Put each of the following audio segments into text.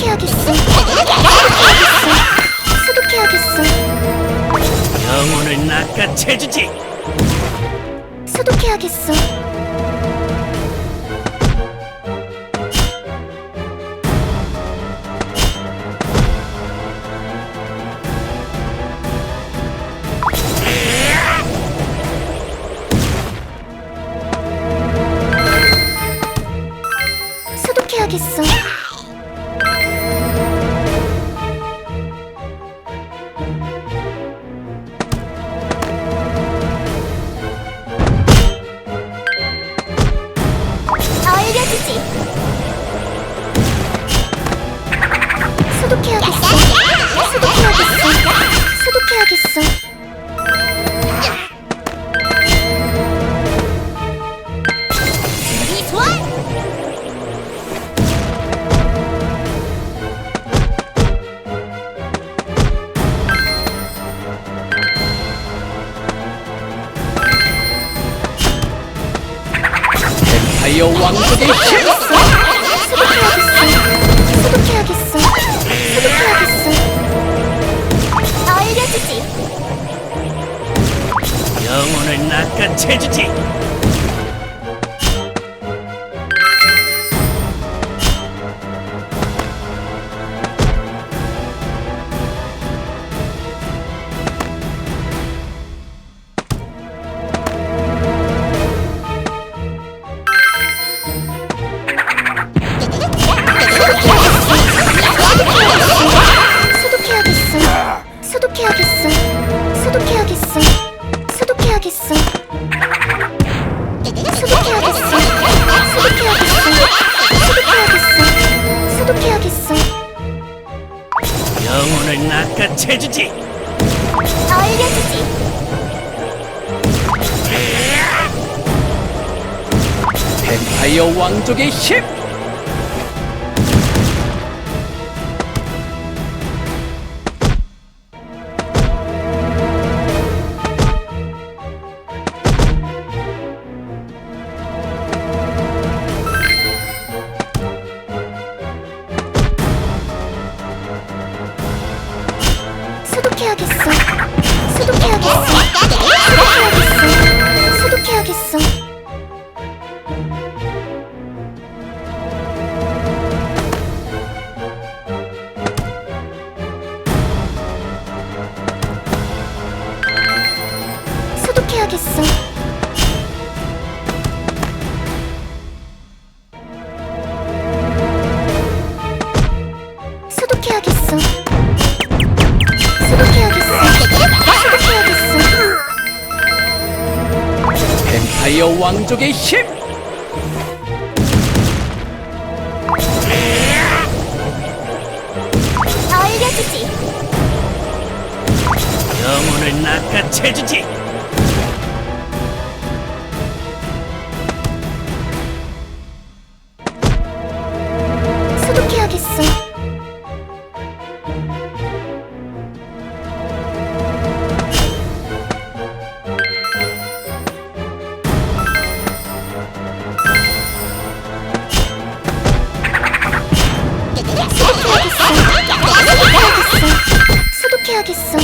소독해야겠어. 소독해야겠어. 영혼을 낚아채주지. 소독해야겠어. 소독해야겠어. 파이어 왕국의 힘. 소독해야겠어. 소독해야겠어. 소독해야겠어. 알려주지. 영혼을 낚아채주지. 소독해야겠어. 소독해야겠어. 소독해야겠어. 소독해야겠어. 영혼을 낚아채주지. 알려주지. 엠파이어 왕족의 힘. 엠파이어 왕족의 힘. 알려주지. 영혼을 낚아채주지. 해야겠어.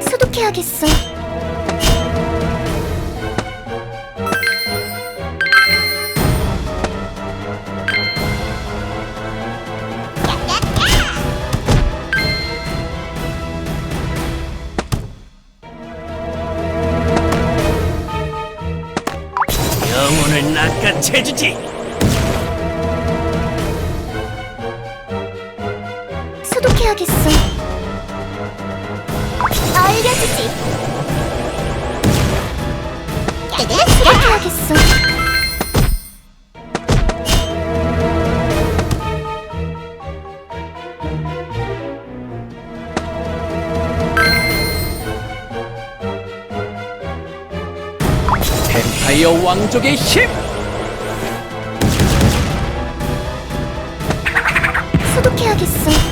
소독해야겠어. 영혼을 낚아채주지. 소독해야겠어. 알려주지. 소독해야겠어. 엠파이어 왕족의 힘. 소독해야겠어.